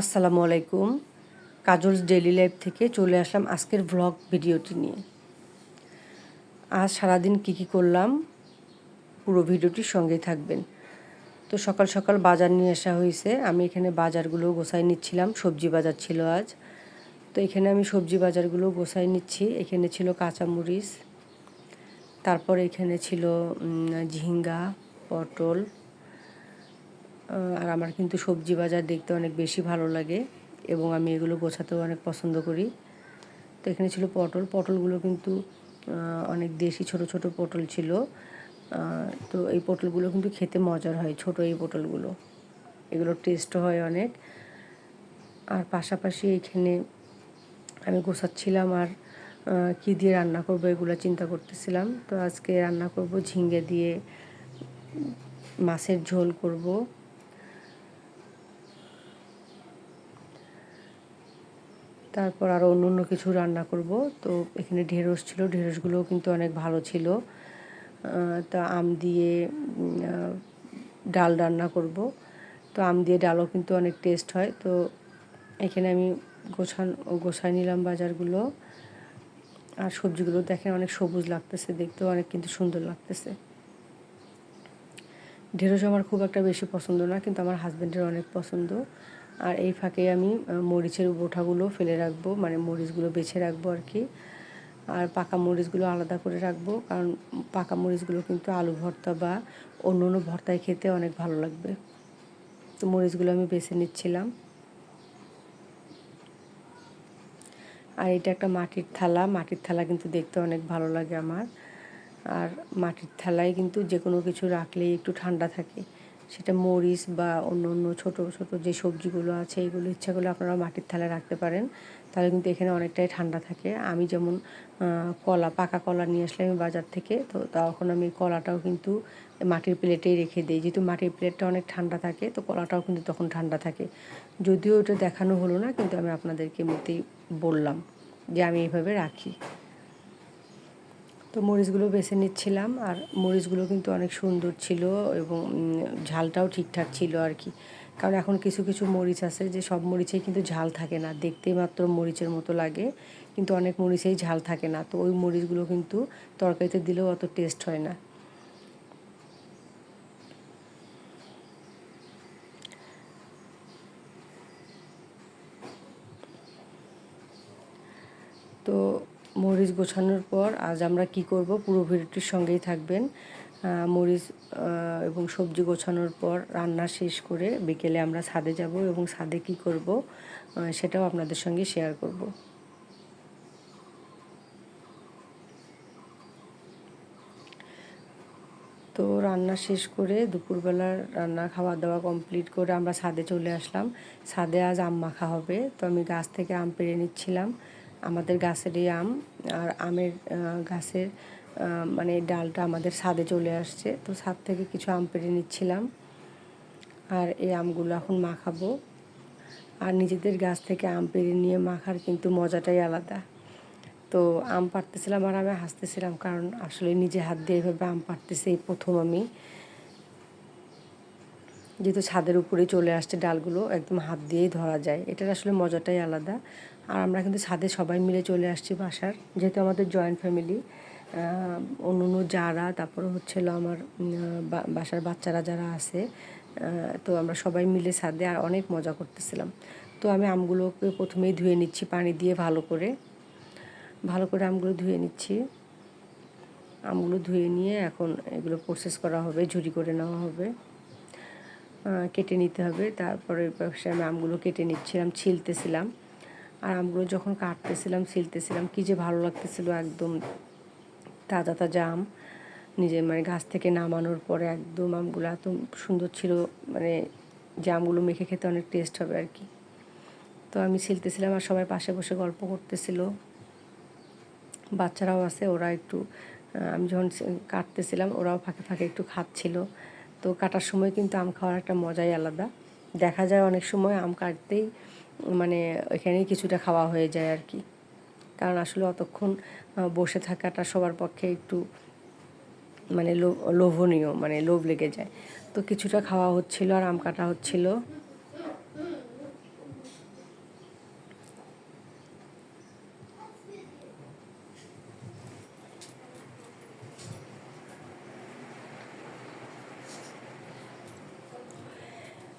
আসসালামু আলাইকুম। Kajol's daily life থেকে চলে আসলাম আজকের ভ্লগ ভিডিওটি নিয়ে। আজ সারাদিন কী কী করলাম, পুরো ভিডিওটির সঙ্গেই থাকবেন। তো সকাল সকাল বাজার নিয়ে আসা হয়েছে। আমি এখানে বাজারগুলো গোছাই নিচ্ছিলাম, সবজি বাজার ছিল আজ। তো এখানে আমি সবজি বাজারগুলো গোছাই নিচ্ছি। এখানে ছিল কাঁচামরিচ, তারপর এখানে ছিল ঝিঙ্গা, পটল আর আমার কিন্তু সবজি বাজার দেখতে অনেক বেশি ভালো লাগে এবং আমি এগুলো গোছাতেও অনেক পছন্দ করি। তো এখানে ছিল পটল। পটলগুলো কিন্তু অনেক দেশি ছোট ছোট পটল ছিল। তো এই পটলগুলো কিন্তু খেতে মজার হয়, ছোট এই পটলগুলো। এগুলোর টেস্টও হয় অনেক। আর পাশাপাশি এখানে আমি গোছাচ্ছিলাম আর কী দিয়ে রান্না করব এগুলো চিন্তা করতেছিলাম। তো আজকে রান্না করব ঝিঙ্গে দিয়ে মাছের ঝোল করব। তারপর আরও অন্য অন্য কিছু রান্না করব। তো এখানে ঢেঁড়স ছিল, ঢেঁড়সগুলোও কিন্তু অনেক ভালো ছিল। তা আম দিয়ে ডাল রান্না করব। তো আম দিয়ে ডালও কিন্তু অনেক টেস্ট হয়। তো এখানে আমি গোছান গোছায় নিলাম বাজারগুলো। আর সবজিগুলো দেখেন অনেক সবুজ লাগতেছে, দেখতেও অনেক কিন্তু সুন্দর লাগতেছে। ঢেঁড়স আমার খুব একটা বেশি পছন্দ না, কিন্তু আমার হাজব্যান্ডের অনেক পছন্দ। আর এই ফাঁকে আমি মরিচের বোঠাগুলো ফেলে রাখব মানে মরিচগুলো বেছে রাখব আর কি। আর পাকা মরিচগুলো আলাদা করে রাখব, কারণ পাকা মরিচগুলো কিন্তু আলু ভর্তা বা অন্য অন্য ভর্তায় খেতে অনেক ভালো লাগবে। তো মরিচগুলো আমি বেছে নিচ্ছিলাম। আর এটা একটা মাটির থালা মাটির থালা কিন্তু দেখতে অনেক ভালো লাগে আমার। আর মাটির থালায় কিন্তু যে কোনো কিছু রাখলেই একটু ঠান্ডা থাকে। সেটা মরিচ বা অন্য অন্য ছোটো ছোটো যে সবজিগুলো আছে, এগুলো ইচ্ছা করলে আপনারা মাটির থালায় রাখতে পারেন। তাহলে কিন্তু এখানে অনেকটাই ঠান্ডা থাকে। আমি যেমন কলা, পাকা কলা নিয়ে আসলাম আমি বাজার থেকে, তো তখন আমি কলাটাও কিন্তু মাটির প্লেটেই রেখে দিই। যেহেতু মাটির প্লেটটা অনেক ঠান্ডা থাকে, তো কলাটাও কিন্তু তখন ঠান্ডা থাকে। যদিও ওটা দেখানো হলো না, কিন্তু আমি আপনাদেরকে এমনিতেই বললাম যে আমি এইভাবে রাখি। তো মরিচগুলো বেছে নিচ্ছিলাম আর মরিচগুলো কিন্তু অনেক সুন্দর ছিল এবং ঝালটাও ঠিকঠাক ছিল আর কি। কারণ এখন কিছু কিছু মরিচ আছে যে সব মরিচেই কিন্তু ঝাল থাকে না দেখতেই মাত্র মরিচের মতো লাগে, কিন্তু অনেক মরিচেই ঝাল থাকে না। তো ওই মরিচগুলো কিন্তু তরকারিতে দিলেও অত টেস্ট হয় না। তো মরিচ গোছানোর পর আজ আমরা কি করব? পুরো ভিডিওটির সঙ্গেই থাকবেন। মরিচ এবং সবজি গোছানোর পর রান্না শেষ করে বিকেলে আমরা ছাদে যাব এবং ছাদে কি করব? সেটাও আপনাদের সঙ্গে শেয়ার করব। তো রান্না শেষ করে দুপুরবেলার রান্না খাওয়া দাওয়া কমপ্লিট করে আমরা ছাদে চলে আসলাম। ছাদে আজ আম মাখা হবে। তো আমি গাছ থেকে আম পেড়ে নিচ্ছিলাম। আমাদের গাছেরই আম, আর আমের গাছের মানে ডালটা আমাদের ছাদে চলে আসছে। তো ছাদ থেকে কিছু আম পেড়ে নিচ্ছিলাম। আর এই আমগুলো এখন মাখাবো। আর নিজেদের গাছ থেকে আম পেড়ে নিয়ে মাখার কিন্তু মজাটাই আলাদা। তো আম পাড়তেছিলাম আর আমি হাসতেছিলাম, কারণ আসলে নিজে হাত দিয়ে এভাবে আম পাড়তেছি, এই প্রথম আমি। যেহেতু ছাদের উপরে চলে আসছে ডালগুলো, একদম হাত দিয়েই ধরা যায়। এটার আসলে মজাটাই আলাদা। আর আমরা কিন্তু ছাদে সবাই মিলে চলে আসছি বাসার, যেহেতু আমাদের জয়েন্ট ফ্যামিলি অন্য অন্য যারা, তারপরে হচ্ছিল আমার বাসার বাচ্চারা যারা আছে তো আমরা সবাই মিলে ছাদে আর অনেক মজা করতেছিলাম। তো আমি আমগুলোকে প্রথমেই ধুয়ে নিচ্ছি পানি দিয়ে ভালো করে। ভালো করে আমগুলো ধুয়ে নিচ্ছি। আমগুলো ধুয়ে নিয়ে এখন এগুলো প্রসেস করা হবে ঝুরি করে নেওয়া হবে। কেটে নিতে হবে। তারপরে পাশে আমি আমগুলো কেটে নিচ্ছিলাম, ছিলতেছিলাম। আর আমগুলো যখন কাটতেছিলাম, ছিলতেছিলাম, কী যে ভালো লাগতেছিল একদম তাজা তাজা আম। নিজে মানে গাছ থেকে নামানোর পরে একদম আমগুলো এত সুন্দর ছিল মানে যে আমগুলো মেখে খেতে অনেক টেস্ট হবে আর কি। তো আমি ছিলতেছিলাম আর সবাই পাশে বসে গল্প করতেছিল। বাচ্চারাও আছে, ওরা একটু আমি যখন কাটতেছিলাম, ওরাও ফাঁকে ফাঁকে একটু খাচ্ছিল। তো কাটার সময় কিন্তু আম খাওয়ার একটা মজাই আলাদা। দেখা যায় অনেক সময় আম কাটতেই মানে এখানেই কিছুটা খাওয়া হয়ে যায় আর কি। কারণ আসলে অতক্ষণ বসে থাকাটা সবার পক্ষে একটু মানে লোভনীয় মানে লোভ লেগে যায়। তো কিছুটা খাওয়া হচ্ছিল আর আম কাটা হচ্ছিল।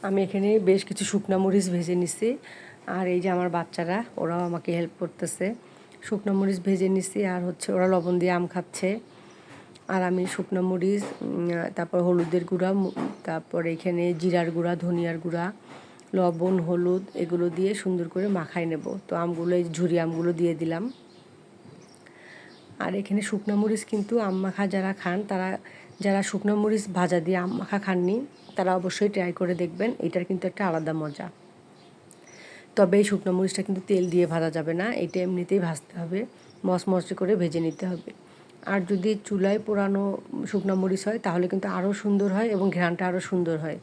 আমি এখানে বেশ কিছু শুকনা মরিচ ভেজে নিছি। আর এই যে আমার বাচ্চারা, ওরাও আমাকে হেল্প করতেছে। শুকনো মরিচ ভেজে নিছি আর হচ্ছে ওরা লবণ দিয়ে আম খাচ্ছে। আর আমি শুকনো মরিচ তারপর হলুদের গুঁড়া তারপর এখানে জিরার গুঁড়া, ধনিয়ার গুঁড়া, লবণ, হলুদ, এগুলো দিয়ে সুন্দর করে মাখাই নেব। তো আমগুলো, এই ঝুরি আমগুলো দিয়ে দিলাম। আর এখানে শুকনো মরিচ কিন্তু আম মাখা যারা খান, তারা যারা শুকনো মরিচ ভাজা দিয়ে আম মাখা খাননি, তারা অবশ্যই ট্রাই করে দেখবেন। এটার কিন্তু একটা আলাদা মজা। তবে এই শুকনো মরিচটা কিন্তু তেল দিয়ে ভাজা যাবে না, এটা এমনিতেই ভাজতে হবে, মচমচে করে ভেজে নিতে হবে। আর যদি চুলায় পোড়ানো শুকনো মরিচ হয়, তাহলে কিন্তু আরও সুন্দর হয় এবং ঘ্রাণটা আরও সুন্দর হয়।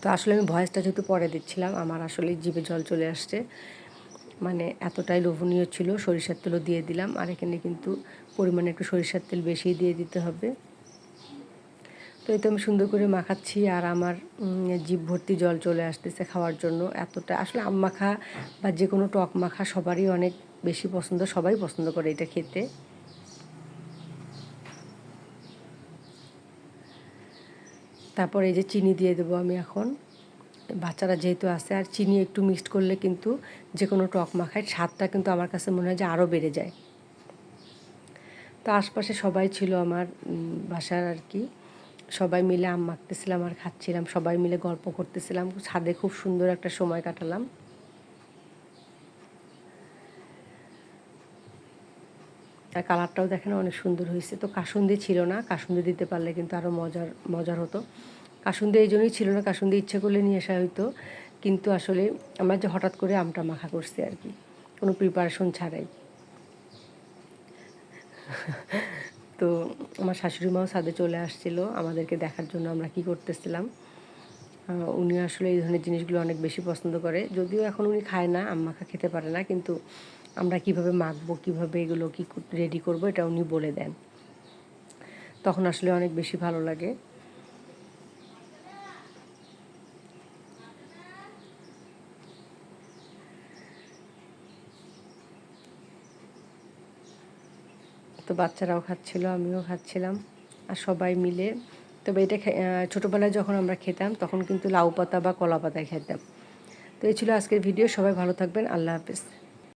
তো আসলে আমি ভয়েসটা যেহেতু পরে দিচ্ছিলাম, আমার আসলে জিভে জল চলে আসছে। মানে এতটাই লোভনীয় ছিল, সরিষার তেলও দিয়ে দিলাম। আর এখানে কিন্তু পরিমাণে একটু সরিষার তেল বেশি দিয়ে দিতে হবে। তো এই তো আমি সুন্দর করে মাখাচ্ছি আর আমার জিভ ভর্তি জল চলে আসতেছে খাওয়ার জন্য। এতটা আসলে আম মাখা বা যে কোনো টক মাখা সবারই অনেক বেশি পছন্দ, সবাই পছন্দ করে এটা খেতে। তারপর এই যে চিনি দিয়ে দেবো আমি এখন। বাচ্চারা যেহেতু আছে, আর চিনি একটু মিক্সড করলে কিন্তু যে কোনো টক মাখায় স্বাদটা কিন্তু আমার কাছে মনে হয় যে আরও বেড়ে যায়। তো আশপাশে সবাই ছিল আমার বাসার আর কি। সবাই মিলে আম মাখতেছিলাম আর খাচ্ছিলাম, সবাই মিলে গল্প করতেছিলাম, ছাদে খুব সুন্দর একটা সময় কাটালাম। আর কালারটাও দেখেন অনেক সুন্দর হয়েছে। তো কাসুন্দি ছিল না, কাসুন্দি দিতে পারলে কিন্তু আরও মজার মজার হতো। কাসুন্দি এই জন্যই ছিল না, কাসুন্দি ইচ্ছে করলে নিয়ে আসা হইতো। কিন্তু আসলে আমরা যে হঠাৎ করে আমটা মাখা করছি আর কি, কোনো প্রিপারেশন ছাড়াই। তো আমার শাশুড়ি মাও ছাদে চলে আসছিল, আমাদেরকে দেখার জন্য আমরা কি করতেছিলাম। উনি আসলে এই ধরনের জিনিসগুলো অনেক বেশি পছন্দ করে। যদিও এখন উনি খায় না, আম মাখা খেতে পারে না, কিন্তু আমরা কীভাবে মাখবো, কীভাবে এগুলো কি রেডি করব, এটা উনি বলে দেন। তখন আসলে অনেক বেশি ভালো লাগে। তো বাচ্চারাও খাচ্ছিল, আমিও খাচ্ছিলাম আর সবাই মিলে। তবে এটা ছোটোবেলায় যখন আমরা খেতাম, তখন কিন্তু লাউ পাতা বা কলা পাতায় খেতাম। তো এই ছিল আজকের ভিডিও, সবাই ভালো থাকবেন, আল্লাহ হাফিজ।